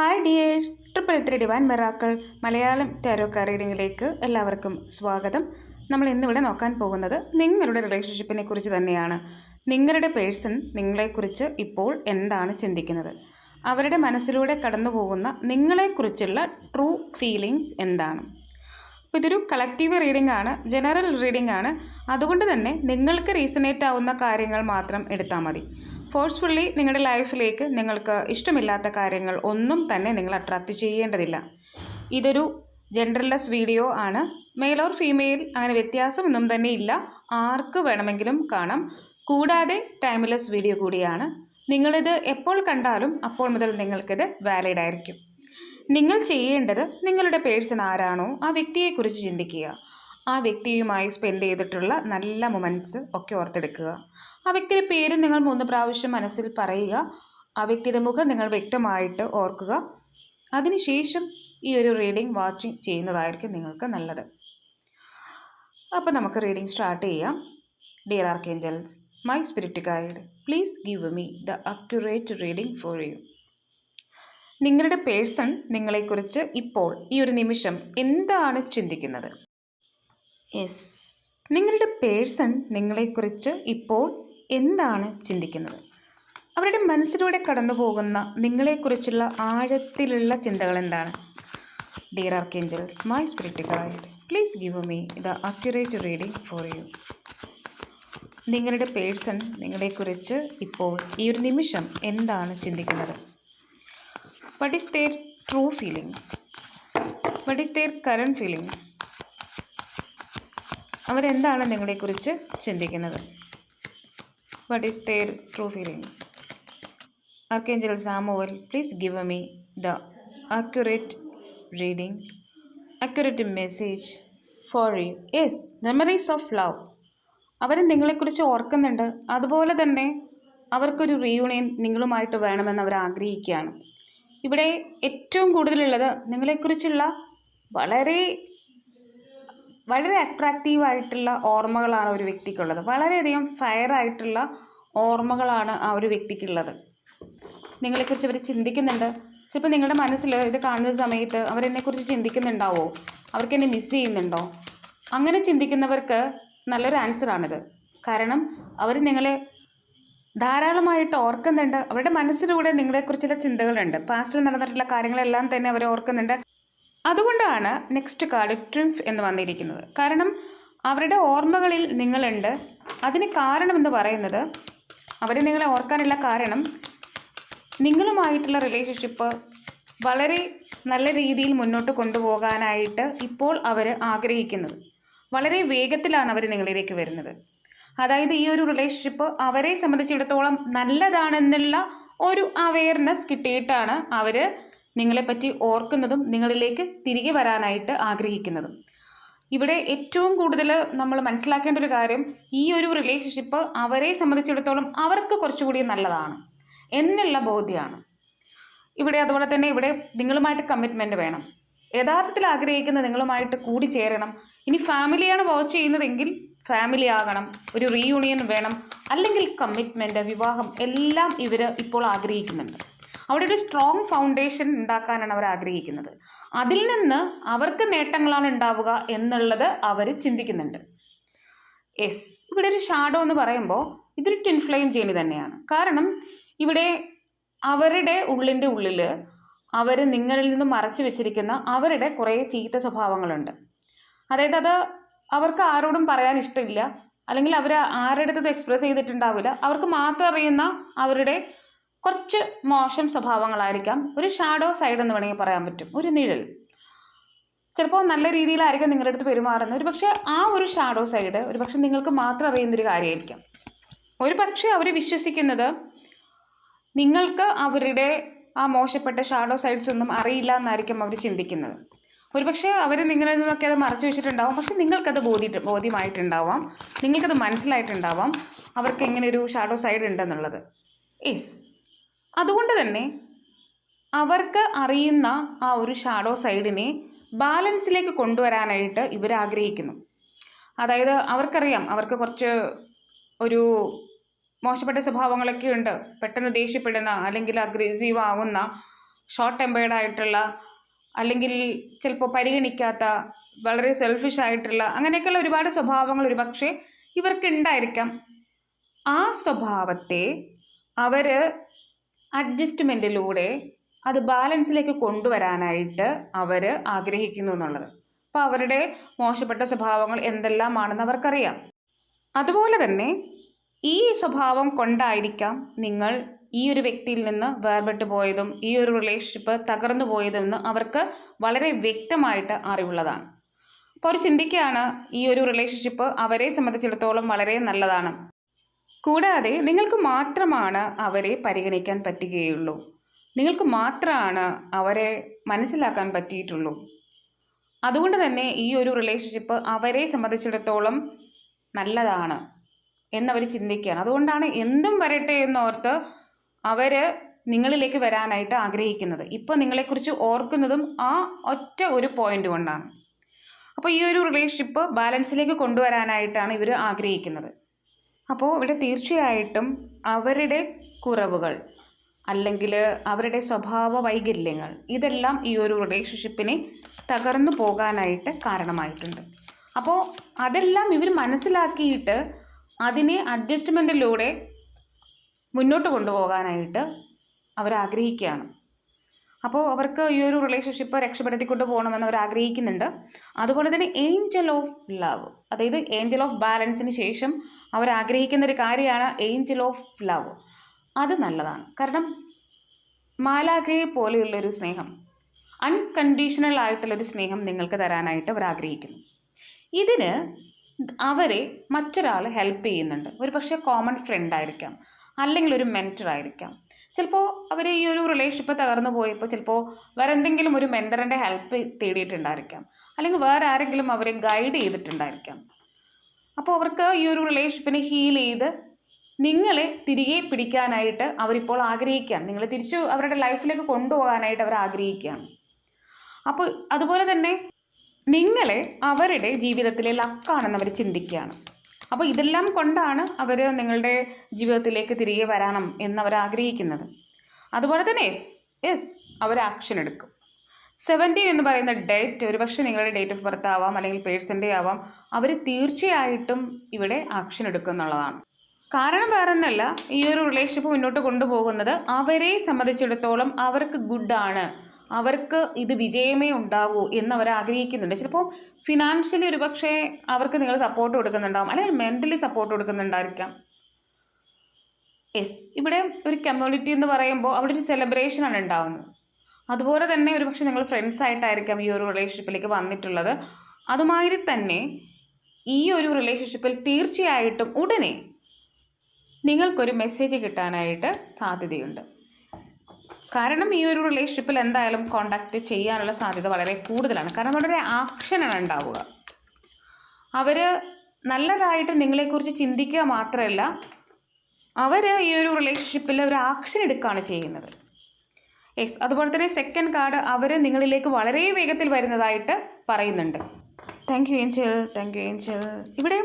Hi dears triple three divine miracles Malayalam tarot റീഡിങ്ങിലേക്ക് എല്ലാവർക്കും സ്വാഗതം. നമ്മൾ ഇന്നിവിടെ നോക്കാൻ പോകുന്നത് നിങ്ങളുടെ റിലേഷൻഷിപ്പിനെ കുറിച്ച് തന്നെയാണ്. നിങ്ങളുടെ പേഴ്സൺ നിങ്ങളെക്കുറിച്ച് ഇപ്പോൾ എന്താണ് ചിന്തിക്കുന്നത്? അവരുടെ മനസ്സിലൂടെ കടന്നു പോകുന്ന നിങ്ങളെക്കുറിച്ചുള്ള ട്രൂ ഫീലിങ്സ് എന്താണ്? അപ്പോൾ ഇതൊരു കളക്റ്റീവ് റീഡിംഗ് ആണ് ജനറൽ റീഡിംഗ് ആണ്. അതുകൊണ്ട് തന്നെ നിങ്ങൾക്ക് റീസണേറ്റ് ആവുന്ന കാര്യങ്ങൾ മാത്രം എടുത്താൽ മതി. ഫോഴ്സ്ഫുള്ളി നിങ്ങളുടെ ലൈഫിലേക്ക് നിങ്ങൾക്ക് ഇഷ്ടമില്ലാത്ത കാര്യങ്ങൾ ഒന്നും തന്നെ നിങ്ങൾ അട്രാക്റ്റ് ചെയ്യേണ്ടതില്ല. ഇതൊരു ജെൻഡർലെസ് വീഡിയോ ആണ്. മെയിൽ ഓർ ഫീമെയിൽ അങ്ങനെ വ്യത്യാസമൊന്നും തന്നെ ഇല്ല. ആർക്ക് വേണമെങ്കിലും കാണാം. കൂടാതെ ടൈംലെസ് വീഡിയോ കൂടിയാണ്. നിങ്ങളിത് എപ്പോൾ കണ്ടാലും അപ്പോൾ മുതൽ നിങ്ങൾക്കിത് വാലിഡ് ആയിരിക്കും. നിങ്ങൾ ചെയ്യേണ്ടത് നിങ്ങളുടെ പേഴ്സൺ ആരാണോ ആ വ്യക്തിയെക്കുറിച്ച് ചിന്തിക്കുക. ആ വ്യക്തിയുമായി സ്പെൻഡ് ചെയ്തിട്ടുള്ള നല്ല മൊമെന്റ്സ് ഒക്കെ ഓർത്തെടുക്കുക. ആ വ്യക്തിയുടെ പേര് നിങ്ങൾ മൂന്ന് പ്രാവശ്യം മനസ്സിൽ പറയുക. ആ വ്യക്തിയുടെ മുഖം നിങ്ങൾ വ്യക്തമായിട്ട് ഓർക്കുക. അതിനുശേഷം ഈ ഒരു റീഡിംഗ് വാച്ചിങ് ചെയ്യുന്നതായിരിക്കും നിങ്ങൾക്ക് നല്ലത്. അപ്പോൾ നമുക്ക് റീഡിംഗ് സ്റ്റാർട്ട് ചെയ്യാം. Dear archangels my spirit guide please give me the accurate reading for you നിങ്ങളുടെ പേഴ്സൺ നിങ്ങളെക്കുറിച്ച് ഇപ്പോൾ ഈ ഒരു നിമിഷം എന്താണ് ചിന്തിക്കുന്നത്? യെസ് നിങ്ങളുടെ പേഴ്സൺ നിങ്ങളെക്കുറിച്ച് ഇപ്പോൾ എന്താണ് ചിന്തിക്കുന്നത്? അവരുടെ മനസ്സിലൂടെ കടന്നു പോകുന്ന നിങ്ങളെക്കുറിച്ചുള്ള ആഴത്തിലുള്ള ചിന്തകൾ എന്താണ് dear archangels my spirit guide please give me the accurate reading for you നിങ്ങളുടെ പേഴ്സൺ നിങ്ങളെക്കുറിച്ച് ഇപ്പോൾ ഈ ഒരു നിമിഷം എന്താണ് ചിന്തിക്കുന്നത്? What is their true feeling what is their current feeling അവരെന്താണ് നിങ്ങളെക്കുറിച്ച് ചിന്തിക്കുന്നത്? What is their true feeling archangel Samuel please give me the accurate reading accurate message for you yes memories of love അവർ നിങ്ങളെക്കുറിച്ച് ഓർക്കുന്നുണ്ട്. അതുപോലെ തന്നെ അവർക്കൊരു reunion നിങ്ങളുമായിട്ട് വേണമെന്ന് അവർ ആഗ്രഹിക്കുകയാണ്. ഇവിടെ ഏറ്റവും കൂടുതലുള്ളത് നിങ്ങളെക്കുറിച്ചുള്ള വളരെ വളരെ അട്രാക്റ്റീവ് ആയിട്ടുള്ള ഓർമ്മകളാണ് ഒരു വ്യക്തിക്കുള്ളത്. വളരെയധികം ഫയർ ആയിട്ടുള്ള ഓർമ്മകളാണ് ആ ഒരു വ്യക്തിക്കുള്ളത്. നിങ്ങളെക്കുറിച്ച് അവർ ചിന്തിക്കുന്നുണ്ട്. ചിലപ്പോൾ നിങ്ങളുടെ മനസ്സിൽ ഇത് കാണുന്ന സമയത്ത് അവരെന്നെക്കുറിച്ച് ചിന്തിക്കുന്നുണ്ടാവോ? അവർക്ക് എന്നെ മിസ് ചെയ്യുന്നുണ്ടോ? അങ്ങനെ ചിന്തിക്കുന്നവർക്ക് നല്ലൊരു ആൻസറാണിത് കാരണം അവർ നിങ്ങളെ ധാരാളമായിട്ട് ഓർക്കുന്നുണ്ട്. അവരുടെ മനസ്സിലൂടെ നിങ്ങളെക്കുറിച്ചുള്ള ചിന്തകളുണ്ട്. പാസ്റ്റിൽ നടന്നിട്ടുള്ള കാര്യങ്ങളെല്ലാം തന്നെ അവർ ഓർക്കുന്നുണ്ട്. അതുകൊണ്ടാണ് നെക്സ്റ്റ് കാർഡ് ട്രിംഫ് എന്ന് വന്നിരിക്കുന്നത്. കാരണം അവരുടെ ഓർമ്മകളിൽ നിങ്ങളുണ്ട്. അതിന് കാരണമെന്ന് പറയുന്നത് അവർ നിങ്ങളെ ഓർക്കാനുള്ള കാരണം നിങ്ങളുമായിട്ടുള്ള റിലേഷൻഷിപ്പ് വളരെ നല്ല രീതിയിൽ മുന്നോട്ട് കൊണ്ടുപോകാനായിട്ട് ഇപ്പോൾ അവർ ആഗ്രഹിക്കുന്നത്. വളരെ വേഗത്തിലാണ് അവർ നിങ്ങളിലേക്ക് വരുന്നത്. അതായത് ഈ ഒരു റിലേഷൻഷിപ്പ് അവരെ സംബന്ധിച്ചിടത്തോളം നല്ലതാണെന്നുള്ള ഒരു അവയർനെസ് കിട്ടിയിട്ടാണ് അവർ നിങ്ങളെപ്പറ്റി ഓർക്കുന്നതും നിങ്ങളിലേക്ക് തിരികെ വരാനായിട്ട് ആഗ്രഹിക്കുന്നതും. ഇവിടെ ഏറ്റവും കൂടുതൽ നമ്മൾ മനസ്സിലാക്കേണ്ട ഒരു കാര്യം ഈ ഒരു റിലേഷൻഷിപ്പ് അവരെ സംബന്ധിച്ചിടത്തോളം അവർക്ക് കുറച്ചുകൂടി നല്ലതാണ് എന്നുള്ള ബോധ്യമാണ് ഇവിടെ അതുപോലെ തന്നെ ഇവിടെ നിങ്ങളുമായിട്ട് കമ്മിറ്റ്മെന്റ് വേണം. യഥാർത്ഥത്തിൽ ആഗ്രഹിക്കുന്ന നിങ്ങളുമായിട്ട് കൂടി ചേരണം. ഇനി ഫാമിലിയാണ് വാച്ച് ചെയ്യുന്നതെങ്കിൽ ഫാമിലി ആകണം ഒരു റീയൂണിയൻ വേണം അല്ലെങ്കിൽ കമ്മിറ്റ്മെന്റ് വിവാഹം എല്ലാം ഇവർ ഇപ്പോൾ ആഗ്രഹിക്കുന്നുണ്ട്. അവിടെ ഒരു സ്ട്രോങ് ഫൗണ്ടേഷൻ ഉണ്ടാക്കാനാണ് അവർ ആഗ്രഹിക്കുന്നത്. അതിൽ നിന്ന് അവർക്ക് നേട്ടങ്ങളാണ് ഉണ്ടാവുക എന്നുള്ളത് അവർ ചിന്തിക്കുന്നുണ്ട്. എസ് ഇവിടെ ഒരു ഷാഡോ എന്ന് പറയുമ്പോൾ ഇതൊരു ടിൻ ഫ്ലെയിം ജേണി തന്നെയാണ്. കാരണം ഇവിടെ അവരുടെ ഉള്ളിന്റെ ഉള്ളിൽ അവർ നിങ്ങളിൽ നിന്ന് മറച്ചു വെച്ചിരിക്കുന്ന അവരുടെ കുറേ ചീത്ത സ്വഭാവങ്ങളുണ്ട്. അതായത് അത് അവർക്ക് ആരോടും പറയാൻ ഇഷ്ടമില്ല. അല്ലെങ്കിൽ അവർ ആരുടെ അടുത്തത് എക്സ്പ്രസ് ചെയ്തിട്ടുണ്ടാവില്ല. അവർക്ക് മാത്രം അറിയുന്ന അവരുടെ കുറച്ച് മോശം സ്വഭാവങ്ങളായിരിക്കാം. ഒരു ഷാഡോ സൈഡ് എന്ന് വേണമെങ്കിൽ പറയാൻ പറ്റും. ഒരു നിഴൽ. ചിലപ്പോൾ നല്ല രീതിയിലായിരിക്കും നിങ്ങളുടെ അടുത്ത് പെരുമാറുന്നത്. ഒരു പക്ഷേ ആ ഒരു ഷാഡോ സൈഡ് ഒരു പക്ഷേ നിങ്ങൾക്ക് മാത്രം അറിയുന്നൊരു കാര്യമായിരിക്കാം. ഒരു പക്ഷേ അവർ വിശ്വസിക്കുന്നത് നിങ്ങൾക്ക് അവരുടെ ആ മോശപ്പെട്ട ഷാഡോ സൈഡ്സ് ഒന്നും അറിയില്ല എന്നായിരിക്കും അവർ ചിന്തിക്കുന്നത്. ഒരുപക്ഷെ അവർ നിങ്ങളിൽ നിന്നൊക്കെ അത് മറച്ചു വെച്ചിട്ടുണ്ടാവും. പക്ഷെ നിങ്ങൾക്കത് ബോധ്യ ബോധ്യമായിട്ടുണ്ടാവാം. നിങ്ങൾക്കത് മനസ്സിലായിട്ടുണ്ടാവാം. അവർക്ക് എങ്ങനെ ഒരു ഷാഡോ സൈഡ് ഉണ്ടെന്നുള്ളത്. യെസ് അതുകൊണ്ട് തന്നെ അവർക്ക് അറിയുന്ന ആ ഒരു ഷാഡോ സൈഡിനെ ബാലൻസിലേക്ക് കൊണ്ടുവരാനായിട്ട് ഇവർ ആഗ്രഹിക്കുന്നു. അതായത് അവർക്കറിയാം അവർക്ക് കുറച്ച് ഒരു മോശപ്പെട്ട സ്വഭാവങ്ങളൊക്കെ ഉണ്ട്. പെട്ടെന്ന് ദേഷ്യപ്പെടുന്ന അല്ലെങ്കിൽ അഗ്രസീവ് ആവുന്ന ഷോർട്ട് ടെമ്പേർഡ് ആയിട്ടുള്ള അല്ലെങ്കിൽ ചിലപ്പോൾ പരിഗണിക്കാത്ത വളരെ സെൽഫിഷ് ആയിട്ടുള്ള അങ്ങനെയൊക്കെയുള്ള ഒരുപാട് സ്വഭാവങ്ങൾ ഒരു പക്ഷേ ഇവർക്ക് ഉണ്ടായിരിക്കാം ആ സ്വഭാവത്തെ അവർ അഡ്ജസ്റ്റ്മെന്റിലൂടെ അത് ബാലൻസിലേക്ക് കൊണ്ടുവരാനായിട്ട് അവർ ആഗ്രഹിക്കുന്നു എന്നുള്ളത്. അപ്പോൾ അവരുടെ മോശപ്പെട്ട സ്വഭാവങ്ങൾ എന്തെല്ലാമാണെന്ന് അവർക്കറിയാം. അതുപോലെ തന്നെ ഈ സ്വഭാവം കൊണ്ടായിരിക്കാം നിങ്ങൾ ഈ ഒരു വ്യക്തിയിൽ നിന്ന് വേർപെട്ട് പോയതും ഈ ഒരു റിലേഷൻഷിപ്പ് തകർന്നു പോയതെന്ന് അവർക്ക് വളരെ വ്യക്തമായിട്ട് അറിവുള്ളതാണ്. അപ്പോൾ അവർ ചിന്തിക്കുകയാണ് ഈ ഒരു റിലേഷൻഷിപ്പ് അവരെ സംബന്ധിച്ചിടത്തോളം വളരെ നല്ലതാണ്. കൂടാതെ നിങ്ങൾക്ക് മാത്രമാണ് അവരെ പരിഗണിക്കാൻ പറ്റുകയുള്ളൂ. നിങ്ങൾക്ക് മാത്രമാണ് അവരെ മനസ്സിലാക്കാൻ പറ്റിയിട്ടുള്ളൂ. അതുകൊണ്ട് തന്നെ ഈ ഒരു റിലേഷൻഷിപ്പ് അവരെ സംബന്ധിച്ചിടത്തോളം നല്ലതാണ് എന്നവർ ചിന്തിക്കുകയാണ്. അതുകൊണ്ടാണ് എന്തും വരട്ടെ എന്നോർത്ത് അവർ നിങ്ങളിലേക്ക് വരാനായിട്ട് ആഗ്രഹിക്കുന്നത്. ഇപ്പോൾ നിങ്ങളെക്കുറിച്ച് ഓർക്കുന്നതും ആ ഒറ്റ ഒരു പോയിന്റ് കൊണ്ടാണ്. അപ്പോൾ ഈ ഒരു റിലേഷൻഷിപ്പ് ബാലൻസിലേക്ക് കൊണ്ടുവരാനായിട്ടാണ് ഇവർ ആഗ്രഹിക്കുന്നത്. അപ്പോൾ ഇവിടെ തീർച്ചയായിട്ടും അവരുടെ കുറവുകൾ അല്ലെങ്കിൽ അവരുടെ സ്വഭാവ വൈകല്യങ്ങൾ ഇതെല്ലാം ഈ ഒരു റിലേഷൻഷിപ്പിനെ തകർന്നു പോകാനായിട്ട് കാരണമായിട്ടുണ്ട്. അപ്പോൾ അതെല്ലാം ഇവർ മനസ്സിലാക്കിയിട്ട് അതിനെ അഡ്ജസ്റ്റ്മെന്റിലൂടെ മുന്നോട്ട് കൊണ്ടുപോകാനായിട്ട് അവർ ആഗ്രഹിക്കുകയാണ് അപ്പോൾ അവർക്ക് ഈ ഒരു റിലേഷൻഷിപ്പ് രക്ഷപ്പെടുത്തിക്കൊണ്ട് പോകണമെന്ന് അവർ ആഗ്രഹിക്കുന്നുണ്ട്. അതുപോലെ തന്നെ ഏഞ്ചൽ ഓഫ് ലവ് അതായത് ഏഞ്ചൽ ഓഫ് ബാലൻസിന് ശേഷം അവർ ആഗ്രഹിക്കുന്ന ഒരു കാര്യമാണ് ഏഞ്ചൽ ഓഫ് ലവ് അത് നല്ലതാണ്. കാരണം മാലാഖയെ പോലെയുള്ളൊരു സ്നേഹം അൺകണ്ടീഷണൽ ആയിട്ടുള്ളൊരു സ്നേഹം നിങ്ങൾക്ക് തരാനായിട്ട് അവർ ആഗ്രഹിക്കുന്നു. ഇതിന് അവരെ മറ്റൊരാൾ ഹെൽപ്പ് ചെയ്യുന്നുണ്ട്. ഒരു പക്ഷേ കോമൺ ഫ്രണ്ട് ആയിരിക്കാം അല്ലെങ്കിൽ ഒരു മെന്റർ ആയിരിക്കാം. ചിലപ്പോൾ അവർ ഈ ഒരു റിലേഷൻഷിപ്പ് തകർന്നു പോയപ്പോൾ ചിലപ്പോൾ വേറെ എന്തെങ്കിലും ഒരു മെന്ററിന്റെ ഹെൽപ്പ് തേടിയിട്ടുണ്ടായിരിക്കാം. അല്ലെങ്കിൽ വേറെ ആരെങ്കിലും അവരെ ഗൈഡ് ചെയ്തിട്ടുണ്ടായിരിക്കാം. അപ്പോൾ അവർക്ക് ഈ ഒരു റിലേഷൻഷിപ്പിനെ ഹീൽ ചെയ്ത് നിങ്ങളെ തിരികെ പിടിക്കാനായിട്ട് അവരിപ്പോൾ ആഗ്രഹിക്കുകയാണ് നിങ്ങളെ തിരിച്ചു അവരുടെ ലൈഫിലേക്ക് കൊണ്ടുപോകാനായിട്ട് അവർ ആഗ്രഹിക്കുകയാണ് അപ്പോൾ അതുപോലെ തന്നെ നിങ്ങളെ അവരുടെ ജീവിതത്തിലെ ലക്കാണെന്ന് അവർ ചിന്തിക്കുകയാണ്. അപ്പോൾ ഇതെല്ലാം കൊണ്ടാണ് അവർ നിങ്ങളുടെ ജീവിതത്തിലേക്ക് തിരികെ വരണം എന്നവർ ആഗ്രഹിക്കുന്നത് അതുപോലെ തന്നെ എസ് എസ് അവർ ആക്ഷൻ എടുക്കും. സെവന്റീൻ എന്ന് പറയുന്ന ഡേറ്റ് ഒരുപക്ഷെ നിങ്ങളുടെ ഡേറ്റ് ഓഫ് ബർത്ത് ആവാം അല്ലെങ്കിൽ പേഴ്സന്റെ ആവാം അവർ തീർച്ചയായിട്ടും ഇവിടെ ആക്ഷൻ എടുക്കും എന്നുള്ളതാണ്. കാരണം വേറെ ഒന്നല്ല ഈ ഒരു റിലേഷൻഷിപ്പ് മുന്നോട്ട് കൊണ്ടുപോകുന്നത് അവരെ സംബന്ധിച്ചിടത്തോളം അവർക്ക് ഗുഡാണ് അവർക്ക് ഇത് വിജയമേ ഉണ്ടാവൂ എന്ന് അവർ ആഗ്രഹിക്കുന്നുണ്ട്. ചിലപ്പോൾ ഫിനാൻഷ്യലി ഒരുപക്ഷെ അവർക്ക് നിങ്ങൾ സപ്പോർട്ട് കൊടുക്കുന്നുണ്ടാവും. അല്ലെങ്കിൽ മെന്റലി സപ്പോർട്ട് കൊടുക്കുന്നുണ്ടായിരിക്കാം. യെസ് ഇവിടെ ഒരു കമ്മ്യൂണിറ്റി എന്ന് പറയുമ്പോൾ അവിടെ ഒരു സെലിബ്രേഷനാണ് ഉണ്ടാവുന്നത്. അതുപോലെ തന്നെ ഒരുപക്ഷെ നിങ്ങൾ ഫ്രണ്ട്സ് ആയിട്ടായിരിക്കാം ഈ ഒരു റിലേഷൻഷിപ്പിലേക്ക് വന്നിട്ടുള്ളത്. അതുമാതിരി തന്നെ ഈ ഒരു റിലേഷൻഷിപ്പിൽ തീർച്ചയായിട്ടും ഉടനെ നിങ്ങൾക്കൊരു മെസ്സേജ് കിട്ടാനായിട്ട് സാധ്യതയുണ്ട്. കാരണം ഈ ഒരു റിലേഷൻഷിപ്പിൽ എന്തായാലും കോണ്ടാക്റ്റ് ചെയ്യാനുള്ള സാധ്യത വളരെ കൂടുതലാണ്. കാരണം ഒരു ആക്ഷനാണ് ഉണ്ടാവുക. അവർ നല്ലതായിട്ട് നിങ്ങളെക്കുറിച്ച് ചിന്തിക്കുക മാത്രമല്ല അവർ ഈ ഒരു റിലേഷൻഷിപ്പിൽ ഒരു ആക്ഷൻ എടുക്കുകയാണ് ചെയ്യുന്നത്. യെസ് അതുപോലെ തന്നെ സെക്കൻഡ് കാർഡ് അവർ നിങ്ങളിലേക്ക് വളരെ വേഗത്തിൽ വരുന്നതായിട്ട് പറയുന്നുണ്ട്. Thank you angel thank you angel ഇവിടെ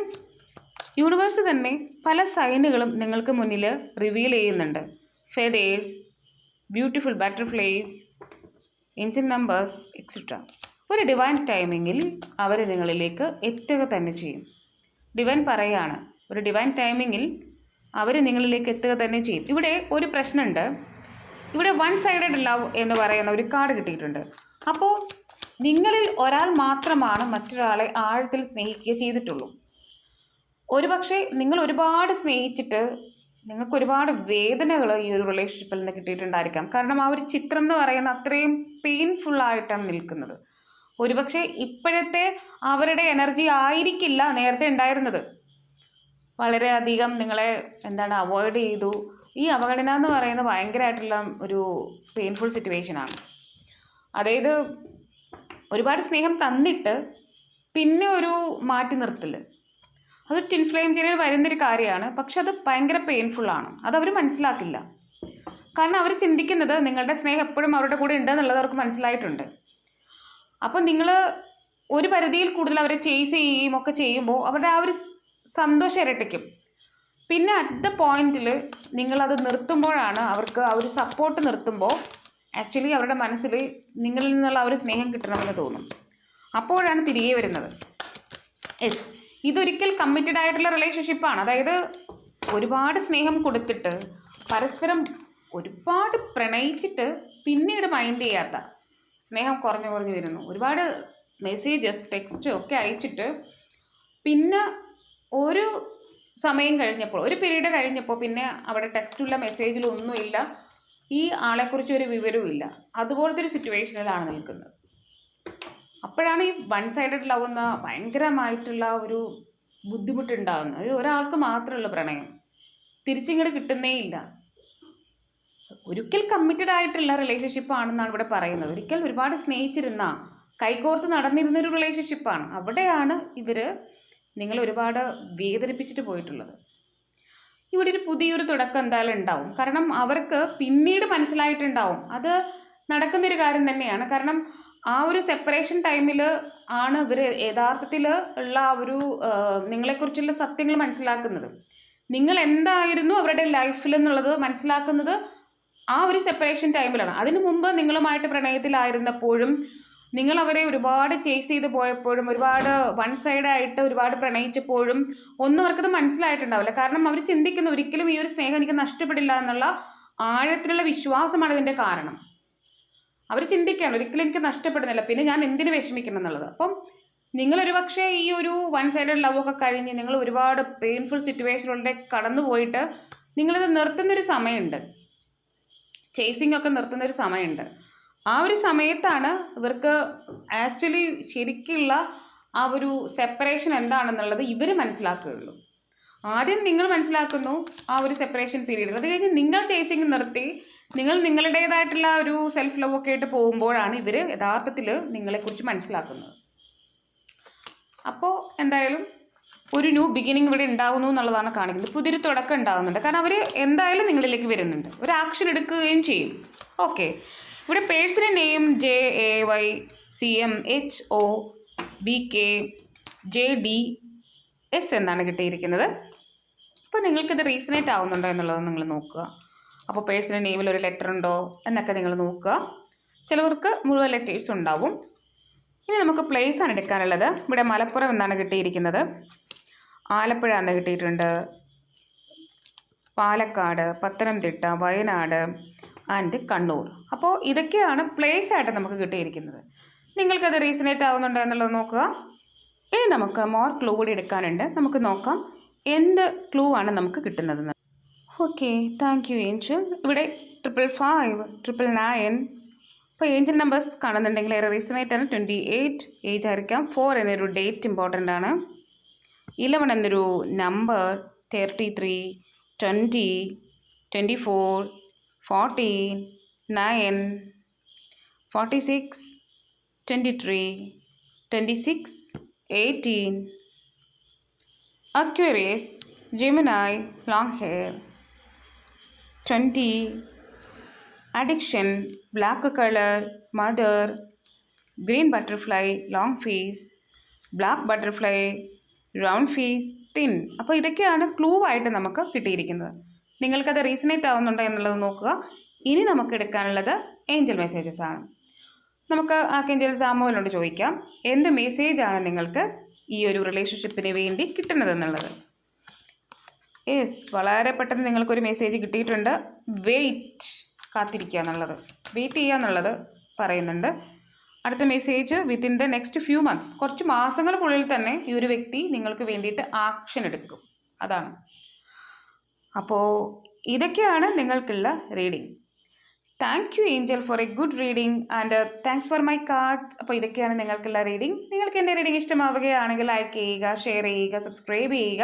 യൂണിവേഴ്സ് തന്നെ പല സൈനുകളും നിങ്ങൾക്ക് മുന്നിൽ റിവീൽ ചെയ്യുന്നുണ്ട്. Feathers beautiful butterflies angel numbers etcetera ഒരു ഡിവൈൻ ടൈമിങ്ങിൽ അവർ നിങ്ങളിലേക്ക് എത്തുക തന്നെ ചെയ്യും. ഡിവൈൻ പറയാണ്. ഒരു ഡിവൈൻ ടൈമിങ്ങിൽ അവർ നിങ്ങളിലേക്ക് എത്തുക തന്നെ ചെയ്യും. ഇവിടെ ഒരു പ്രശ്നമുണ്ട്. ഇവിടെ വൺ സൈഡഡ് ലവ് എന്ന് പറയുന്ന ഒരു കാർഡ് കിട്ടിയിട്ടുണ്ട്. അപ്പോൾ നിങ്ങളിൽ ഒരാൾ മാത്രമാണ് മറ്റൊരാളെ ആഴത്തിൽ സ്നേഹിക്കുക ചെയ്തിട്ടുള്ളൂ. ഒരുപക്ഷെ നിങ്ങൾ ഒരുപാട് സ്നേഹിച്ചിട്ട് നിങ്ങൾക്ക് ഒരുപാട് വേദനകൾ ഈ ഒരു റിലേഷൻഷിപ്പിൽ നിന്ന് കിട്ടിയിട്ടുണ്ടായിരിക്കാം. കാരണം ആ ഒരു ചിത്രം എന്ന് പറയുന്ന അത്രയും പെയിൻഫുൾ ആയിട്ടാണ് നിൽക്കുന്നത്. ഒരുപക്ഷെ ഇപ്പോഴത്തെ അവരുടെ എനർജി ആയിരിക്കില്ല നേരത്തെ ഉണ്ടായിരുന്നത്. വളരെയധികം നിങ്ങളെ എന്താണ് അവോയ്ഡ് ചെയ്തു. ഈ അവഗണന എന്ന് പറയുന്നത് ഭയങ്കരമായിട്ടുള്ള ഒരു പെയിൻഫുൾ സിറ്റുവേഷനാണ് അതായത് ഒരുപാട് സ്നേഹം തന്നിട്ട് പിന്നെ ഒരു മാറ്റി നിർത്തൽ അത് ടിൻ ഫ്ലെയിം ചെയ്യാൻ വരുന്നൊരു കാര്യമാണ്. പക്ഷെ അത് ഭയങ്കര പെയിൻഫുള്ളാണ് അത് അവർ മനസ്സിലാക്കില്ല. കാരണം അവർ ചിന്തിക്കുന്നത് നിങ്ങളുടെ സ്നേഹം എപ്പോഴും അവരുടെ കൂടെ ഉണ്ടെന്നുള്ളത് അവർക്ക് മനസ്സിലായിട്ടുണ്ട്. അപ്പോൾ നിങ്ങൾ ഒരു പരിധിയിൽ കൂടുതൽ അവരെ ചേസ് ചെയ്യുകയും ഒക്കെ ചെയ്യുമ്പോൾ അവരുടെ ആ ഒരു സന്തോഷം ഇരട്ടിക്കും. പിന്നെ അറ്റ് ദ പോയിന്റിൽ നിങ്ങളത് നിർത്തുമ്പോഴാണ് അവർക്ക് ആ ഒരു സപ്പോർട്ട് നിർത്തുമ്പോൾ ആക്ച്വലി അവരുടെ മനസ്സിൽ നിങ്ങളിൽ നിന്നുള്ള ആ ഒരു സ്നേഹം കിട്ടണമെന്ന് തോന്നും. അപ്പോഴാണ് തിരികെ വരുന്നത്. യെസ് ഇതൊരിക്കൽ കമ്മിറ്റഡ് ആയിട്ടുള്ള റിലേഷൻഷിപ്പാണ് അതായത് ഒരുപാട് സ്നേഹം കൊടുത്തിട്ട് പരസ്പരം ഒരുപാട് പ്രണയിച്ചിട്ട് പിന്നീട് മൈൻഡ് ചെയ്യാത്ത സ്നേഹം കുറഞ്ഞു കുറഞ്ഞു വരുന്നു. ഒരുപാട് മെസ്സേജസ് ടെക്സ്റ്റ് ഒക്കെ അയച്ചിട്ട് പിന്നെ ഒരു സമയം കഴിഞ്ഞപ്പോൾ ഒരു പീരീഡ് കഴിഞ്ഞപ്പോൾ പിന്നെ അവിടെ ടെക്സ്റ്റുള്ള മെസ്സേജിലൊന്നുമില്ല ഈ ആളെക്കുറിച്ച് ഒരു വിവരവും ഇല്ല അതുപോലത്തെ ഒരു സിറ്റുവേഷനിലാണ് നിൽക്കുന്നത്. അപ്പോഴാണ് ഈ വൺ സൈഡഡ് ലവ് എന്ന ഭയങ്കരമായിട്ടുള്ള ഒരു ബുദ്ധിമുട്ടുണ്ടാകുന്നത് അത് ഒരാൾക്ക് മാത്രമുള്ള പ്രണയം. തിരിച്ചിങ്ങോട്ട് കിട്ടുന്നേ ഇല്ല ഒരിക്കൽ കമ്മിറ്റഡ് ആയിട്ടുള്ള റിലേഷൻഷിപ്പ് ആണെന്നാണ് ഇവിടെ പറയുന്നത്. ഒരിക്കൽ ഒരുപാട് സ്നേഹിച്ചിരുന്ന കൈകോർത്ത് നടന്നിരുന്ന ഒരു റിലേഷൻഷിപ്പാണ് അവിടെയാണ് ഇവർ നിങ്ങൾ ഒരുപാട് വേദനിപ്പിച്ചിട്ട് പോയിട്ടുള്ളത്. ഇവിടെ ഒരു പുതിയൊരു തുടക്കം എന്തായാലും ഉണ്ടാവും. കാരണം അവർക്ക് പിന്നീട് മനസ്സിലായിട്ടുണ്ടാവും. അത് നടക്കുന്നൊരു കാര്യം തന്നെയാണ്. കാരണം ആ ഒരു സെപ്പറേഷൻ ടൈമിൽ ആണ് ഇവർ യഥാർത്ഥത്തിൽ ഉള്ള ആ ഒരു നിങ്ങളെക്കുറിച്ചുള്ള സത്യങ്ങൾ മനസ്സിലാക്കുന്നത്. നിങ്ങൾ എന്തായിരുന്നു അവരുടെ ലൈഫിൽ എന്നുള്ളത് മനസ്സിലാക്കുന്നത് ആ ഒരു സെപ്പറേഷൻ ടൈമിലാണ് അതിനു മുമ്പ് നിങ്ങളുമായിട്ട് പ്രണയത്തിലായിരുന്നപ്പോഴും നിങ്ങൾ അവരെ ഒരുപാട് ചേസ് ചെയ്ത് പോയപ്പോഴും ഒരുപാട് വൺ സൈഡായിട്ട് ഒരുപാട് പ്രണയിച്ചപ്പോഴും ഒന്നും അവർക്കത് മനസ്സിലായിട്ടുണ്ടാവില്ല. കാരണം അവർ ചിന്തിക്കുന്ന ഒരിക്കലും ഈ ഒരു സ്നേഹം എനിക്ക് നഷ്ടപ്പെടില്ല എന്നുള്ള ആഴത്തിലുള്ള വിശ്വാസമാണ് ഇതിന്റെ കാരണം. അവർ ചിന്തിക്കുകയാണ് ഒരിക്കലും എനിക്ക് നഷ്ടപ്പെടുന്നില്ല. പിന്നെ ഞാൻ എന്തിനു വിഷമിക്കണം എന്നുള്ളത്. അപ്പം നിങ്ങളൊരു പക്ഷേ ഈ ഒരു വൺ സൈഡഡ് ലവ് ഒക്കെ കഴിഞ്ഞ് നിങ്ങൾ ഒരുപാട് പെയിൻഫുൾ സിറ്റുവേഷനിലൂടെ കടന്നു പോയിട്ട് നിങ്ങളിത് നിർത്തുന്നൊരു സമയമുണ്ട്. ചേസിങ് ഒക്കെ നിർത്തുന്നൊരു സമയമുണ്ട്. ആ ഒരു സമയത്താണ് ഇവർക്ക് ആക്ച്വലി ശരിക്കുള്ള ആ ഒരു സെപ്പറേഷൻ എന്താണെന്നുള്ളത് ഇവർ മനസ്സിലാക്കുകയുള്ളൂ. ആദ്യം നിങ്ങൾ മനസ്സിലാക്കുന്നു ആ ഒരു സെപ്പറേഷൻ പീരീഡ് അത് കഴിഞ്ഞ് നിങ്ങൾ ചേസിങ് നിർത്തി നിങ്ങൾ നിങ്ങളുടേതായിട്ടുള്ള ഒരു സെൽഫ് ലവ് ഒക്കെ ആയിട്ട് പോകുമ്പോഴാണ് ഇവർ യഥാർത്ഥത്തിൽ നിങ്ങളെക്കുറിച്ച് മനസ്സിലാക്കുന്നത്. അപ്പോൾ എന്തായാലും ഒരു ന്യൂ ബിഗിനിങ് ഇവിടെ ഉണ്ടാകുന്നു എന്നുള്ളതാണ് കാണിക്കുന്നത്. പുതിയൊരു തുടക്കം ഉണ്ടാകുന്നുണ്ട് കാരണം അവർ എന്തായാലും നിങ്ങളിലേക്ക് വരുന്നുണ്ട്. ഒരു ആക്ഷൻ എടുക്കുകയും ചെയ്യും. ഓക്കെ ഇവിടെ personal name J A Y C M H O B K J D S എന്നാണ് കിട്ടിയിരിക്കുന്നത്. അപ്പോൾ നിങ്ങൾക്കിത് റീസണേറ്റ് ആവുന്നുണ്ടോ എന്നുള്ളത് നിങ്ങൾ നോക്കുക. അപ്പോൾ പേഴ്സണൽ നെയിമിൽ ഒരു ലെറ്റർ ഉണ്ടോ എന്നൊക്കെ നിങ്ങൾ നോക്കുക. ചിലവർക്ക് മുഴുവൻ ലെറ്റേഴ്സ് ഉണ്ടാവും. ഇനി നമുക്ക് പ്ലേസ് ആണ് എടുക്കാനുള്ളത്. ഇവിടെ മലപ്പുറം എന്നാണ് കിട്ടിയിരിക്കുന്നത്. ആലപ്പുഴ എന്ന് കിട്ടിയിട്ടുണ്ട്. പാലക്കാട് പത്തനംതിട്ട വയനാട് ആൻഡ് കണ്ണൂർ. അപ്പോൾ ഇതൊക്കെയാണ് പ്ലേസ് ആയിട്ട് നമുക്ക് കിട്ടിയിരിക്കുന്നത്. നിങ്ങൾക്കത് റീസണേറ്റ് ആവുന്നുണ്ടോ എന്നുള്ളത് നോക്കുക. ഇനി നമുക്ക് മോർ ക്ലൂ കൂടി എടുക്കാനുണ്ട്. നമുക്ക് നോക്കാം. എന്ത് ക്ലൂ ആണ് നമുക്ക് കിട്ടുന്നതെന്ന് ഓക്കെ താങ്ക് യു ഏഞ്ചൽ ഇവിടെ ട്രിപ്പിൾ ഫൈവ് ട്രിപ്പിൾ നയൻ ഇപ്പോൾ ഏഞ്ചൽ നമ്പേഴ്സ് കാണുന്നുണ്ടെങ്കിൽ ഏറെ റീസെന്റ് ആണ് ട്വന്റി എയ്റ്റ് ഏജ് ആയിരിക്കാം. ഫോർ എന്നൊരു ഡേറ്റ് ഇമ്പോർട്ടന്റ് ആണ്. ഇലവൻ എന്നൊരു number thirty three twenty twenty four fourteen nine forty six twenty three twenty six eighteen Aquarius Gemini long hair. 20. Addiction, black color, mother. Green butterfly, long face. Black butterfly, round face, thin. അപ്പോൾ ഇതൊക്കെയാണ് clue ആയിട്ട് നമുക്ക് കിട്ടിയിരിക്കുന്നത് നിങ്ങൾക്കത് resonate ആവുന്നുണ്ടോ എന്നുള്ളത് നോക്കുക ഇനി നമുക്ക് എടുക്കാനുള്ളത് ഏഞ്ചൽ മെസ്സേജസ് ആണ് നമുക്ക് ആർക്കേഞ്ചൽ സാമുവിനോട് ചോദിക്കാം എന്ത് മെസ്സേജാണ് നിങ്ങൾക്ക് ഈ ഒരു റിലേഷൻഷിപ്പിന് വേണ്ടി കിട്ടുന്നതെന്നുള്ളത് യെസ് വളരെ പെട്ടെന്ന് നിങ്ങൾക്കൊരു മെസ്സേജ് കിട്ടിയിട്ടുണ്ട്. വെയിറ്റ് കാത്തിരിക്കുക എന്നുള്ളത്. വെയിറ്റ് ചെയ്യുക എന്നുള്ളത് പറയുന്നുണ്ട്. അടുത്ത message within the next few months കുറച്ച് മാസങ്ങൾക്കുള്ളിൽ തന്നെ ഈ ഒരു വ്യക്തി നിങ്ങൾക്ക് വേണ്ടിയിട്ട് ആക്ഷൻ എടുക്കും. അതാണ്. അപ്പോൾ ഇതൊക്കെയാണ് നിങ്ങൾക്കുള്ള reading thank you angel for a good reading and thanks for my cards അപ്പോൾ ഇതൊക്കെയാണ് നിങ്ങൾക്കുള്ള റീഡിംഗ് നിങ്ങൾക്ക് എന്റെ റീഡിംഗ് ഇഷ്ടമാവുകയാണെങ്കിൽ ലൈക്ക് ചെയ്യുക ഷെയർ ചെയ്യുക സബ്സ്ക്രൈബ് ചെയ്യുക.